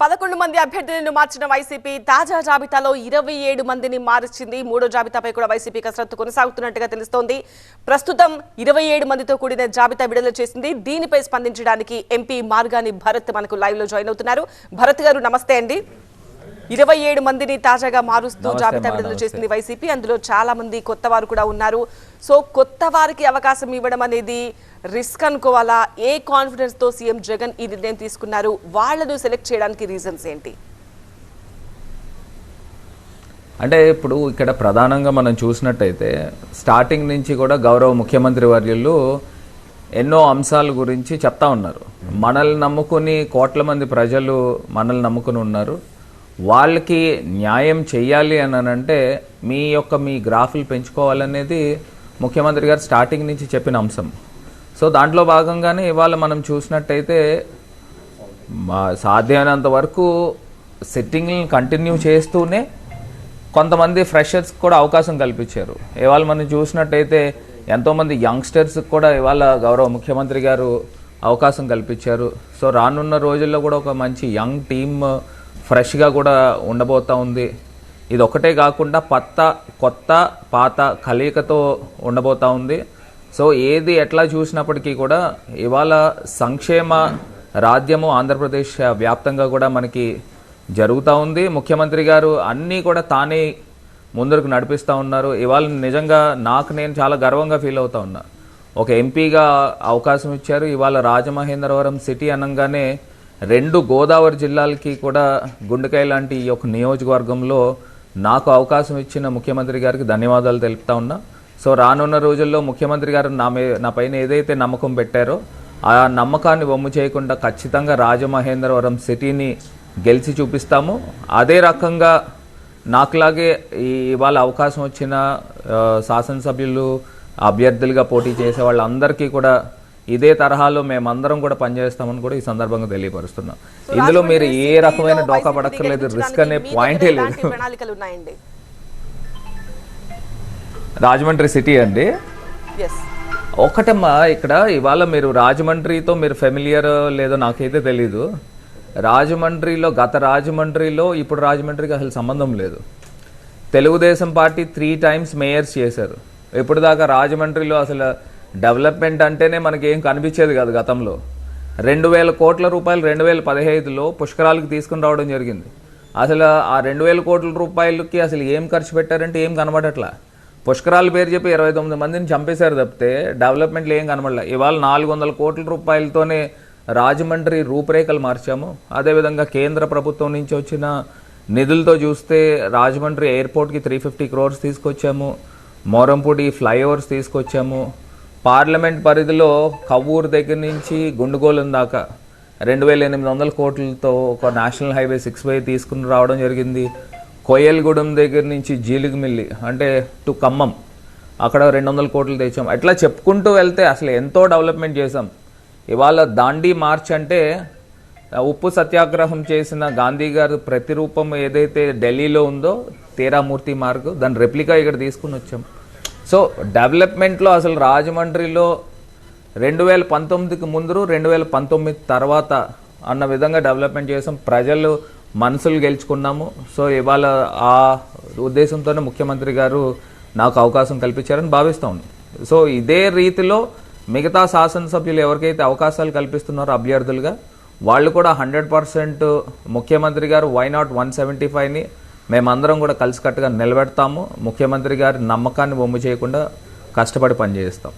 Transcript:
పదకొండు మంది అభ్యర్థులను మార్చిన వైసీపీ తాజా జాబితాలో ఇరవై ఏడు మందిని మార్చింది. మూడో జాబితాపై కూడా వైసీపీ కసరత్తు కొనసాగుతున్నట్టుగా తెలుస్తోంది. ప్రస్తుతం ఇరవై ఏడు మందితో కూడిన జాబితా విడుదల చేసింది. దీనిపై స్పందించడానికి ఎంపీ మార్గాని భరత్ మనకు లైవ్లో జాయిన్ అవుతున్నారు. భరత్ గారు నమస్తే అండి. ఇరవై ఏడు మందిని తాజాగా మారుస్తూ జాబితా విడుదల. చేసింది వైసీపీ. అందులో చాలా మంది కొత్త వారు కూడా ఉన్నారు. సో కొత్త వారికి అవకాశం ఇవ్వడం అనేది రిస్క్ అనుకోవాలా? ఏ కాన్ఫిడెన్స్తో సీఎం జగన్ ఈ నిర్ణయం తీసుకున్నారు? వాళ్ళను సెలెక్ట్ చేయడానికి రీజన్స్ ఏంటి? అంటే ఇప్పుడు ఇక్కడ ప్రధానంగా మనం చూసినట్టయితే స్టార్టింగ్ నుంచి కూడా గౌరవ ముఖ్యమంత్రి వర్యులు ఎన్నో అంశాల గురించి చెప్తా ఉన్నారు. మనల్ని నమ్ముకుని కోట్ల మంది ప్రజలు మనల్ని నమ్ముకుని ఉన్నారు. వాళ్ళకి న్యాయం చెయ్యాలి అని అంటే మీ యొక్క మీ గ్రాఫ్లు పెంచుకోవాలనేది ముఖ్యమంత్రి గారు స్టార్టింగ్ నుంచి చెప్పిన అంశం. సో దాంట్లో భాగంగానే ఇవాళ మనం చూసినట్టయితే సాధ్యమైనంత వరకు సిట్టింగ్లను కంటిన్యూ చేస్తూనే కొంతమంది ఫ్రెషర్స్ కూడా అవకాశం కల్పించారు. ఇవాళ మనం చూసినట్టయితే ఎంతోమంది యంగ్స్టర్స్ కూడా ఇవాళ గౌరవ ముఖ్యమంత్రి గారు అవకాశం కల్పించారు. సో రానున్న రోజుల్లో కూడా ఒక మంచి యంగ్ టీమ్ ఫ్రెష్గా కూడా ఉండబోతూ ఉంది. ఇది ఒకటే కాకుండా పత్త కొత్త పాత కలయికతో ఉండబోతూ ఉంది. సో ఏది ఎట్లా చూసినప్పటికీ కూడా ఇవాళ సంక్షేమ రాజ్యము ఆంధ్రప్రదేశ్ వ్యాప్తంగా కూడా మనకి జరుగుతూ ఉంది. ముఖ్యమంత్రి గారు అన్నీ కూడా తానే ముందరకు నడిపిస్తూ ఉన్నారు. ఇవాళ నిజంగా నాకు నేను చాలా గర్వంగా ఫీల్ అవుతా ఉన్నా. ఒక ఎంపీగా అవకాశం ఇచ్చారు. ఇవాళ రాజమహేంద్రవరం సిటీ అనగానే రెండు గోదావరి జిల్లాలకి కూడా గుండెకాయ లాంటి ఈ యొక్క నియోజకవర్గంలో నాకు అవకాశం ఇచ్చిన ముఖ్యమంత్రి గారికి ధన్యవాదాలు తెలుపుతా ఉన్నా. సో రానున్న రోజుల్లో ముఖ్యమంత్రి గారు నా మీ నా పైన ఏదైతే నమ్మకం పెట్టారో ఆ నమ్మకాన్ని వమ్ము చేయకుండా ఖచ్చితంగా రాజమహేంద్రవరం సిటీని గెలిచి చూపిస్తాము. అదే రకంగా నాకులాగే ఈ ఇవాళ అవకాశం వచ్చిన శాసనసభ్యులు అభ్యర్థులుగా పోటీ చేసే వాళ్ళందరికీ కూడా ఇదే తరహాలో మేమందరం కూడా పనిచేస్తామని కూడా ఈ సందర్భంగా తెలియపరుస్తున్నాం. ఇందులో మీరు ఏ రకమైన డోకా పడక్కర్లేదు రిస్క్ అనే పాయింటే లేదు. రాజమండ్రి సిటీ అండి? ఒకటమ్మా ఇక్కడ ఇవాళ మీరు రాజమండ్రితో మీరు ఫెమిలియర్ లేదో నాకైతే తెలీదు. రాజమండ్రిలో గత రాజమండ్రిలో ఇప్పుడు రాజమండ్రికి అసలు సంబంధం లేదు. Telugudesam party three times mayors చేశారు. ఇప్పుడు దాకా రాజమండ్రిలో అసలు డెవలప్మెంట్ అంటేనే మనకి ఏం కనిపించేది కాదు గతంలో. రెండు వేల కోట్ల రూపాయలు రెండు వేల పదిహేదులో పుష్కరాలకు తీసుకుని రావడం జరిగింది. అసలు ఆ రెండు వేల కోట్ల రూపాయలకి అసలు ఏం ఖర్చు పెట్టారంటే ఏం కనబడట్లా. పుష్కరాల పేరు చెప్పి ఇరవై తొమ్మిది మందిని చంపేశారు తప్పితే డెవలప్మెంట్లు ఏం కనబడలే. ఇవాళ నాలుగు వందల కోట్ల రూపాయలతోనే రాజమండ్రి రూపురేఖలు మార్చాము. అదేవిధంగా కేంద్ర ప్రభుత్వం నుంచి వచ్చిన నిధులతో చూస్తే రాజమండ్రి ఎయిర్పోర్ట్కి త్రీ ఫిఫ్టీ క్రోర్స్ తీసుకొచ్చాము. మోరంపూడి ఫ్లైఓవర్స్ తీసుకొచ్చాము. పార్లమెంట్ పరిధిలో కవ్వూరు దగ్గర నుంచి గుండుగోలం దాకా రెండు వేల ఎనిమిది వందల కోట్లతో ఒక నేషనల్ హైవే సిక్స్ వే తీసుకుని రావడం జరిగింది. కోయల్గూడెం దగ్గర నుంచి జీలిగిమిల్లి అంటే టు ఖమ్మం అక్కడ రెండు వందల కోట్లు తెచ్చాం. అట్లా చెప్పుకుంటూ వెళ్తే అసలు ఎంతో డెవలప్మెంట్ చేసాం ఇవాళ దాండి మార్చ్ అంటే ఉప్పు సత్యాగ్రహం చేసిన గాంధీ గారు ప్రతిరూపం ఏదైతే ఢిల్లీలో ఉందో తీరామూర్తి మార్గ్ దాని రెప్లికా ఇక్కడ తీసుకుని వచ్చాం. సో డెవలప్మెంట్లో అసలు రాజమండ్రిలో రెండు వేల పంతొమ్మిదికి ముందు రెండు వేల పంతొమ్మిది తర్వాత అన్న విధంగా డెవలప్మెంట్ చేసాం. ప్రజలు మనసులు గెలుచుకున్నాము. సో ఇవాళ ఆ ఉద్దేశంతోనే ముఖ్యమంత్రి గారు నాకు అవకాశం కల్పించారని భావిస్తూ. సో ఇదే రీతిలో మిగతా శాసనసభ్యులు ఎవరికైతే అవకాశాలు కల్పిస్తున్నారో అభ్యర్థులుగా వాళ్ళు కూడా హండ్రెడ్ పర్సెంట్ ముఖ్యమంత్రి గారు వై నాట్ వన్ సెవెంటీ ఫైవ్ని మేమందరం కూడా కలిసికట్టుగా నిలబెడతాము. ముఖ్యమంత్రి గారి నమ్మకాన్ని బొమ్ము చేయకుండా కష్టపడి పనిచేస్తాం.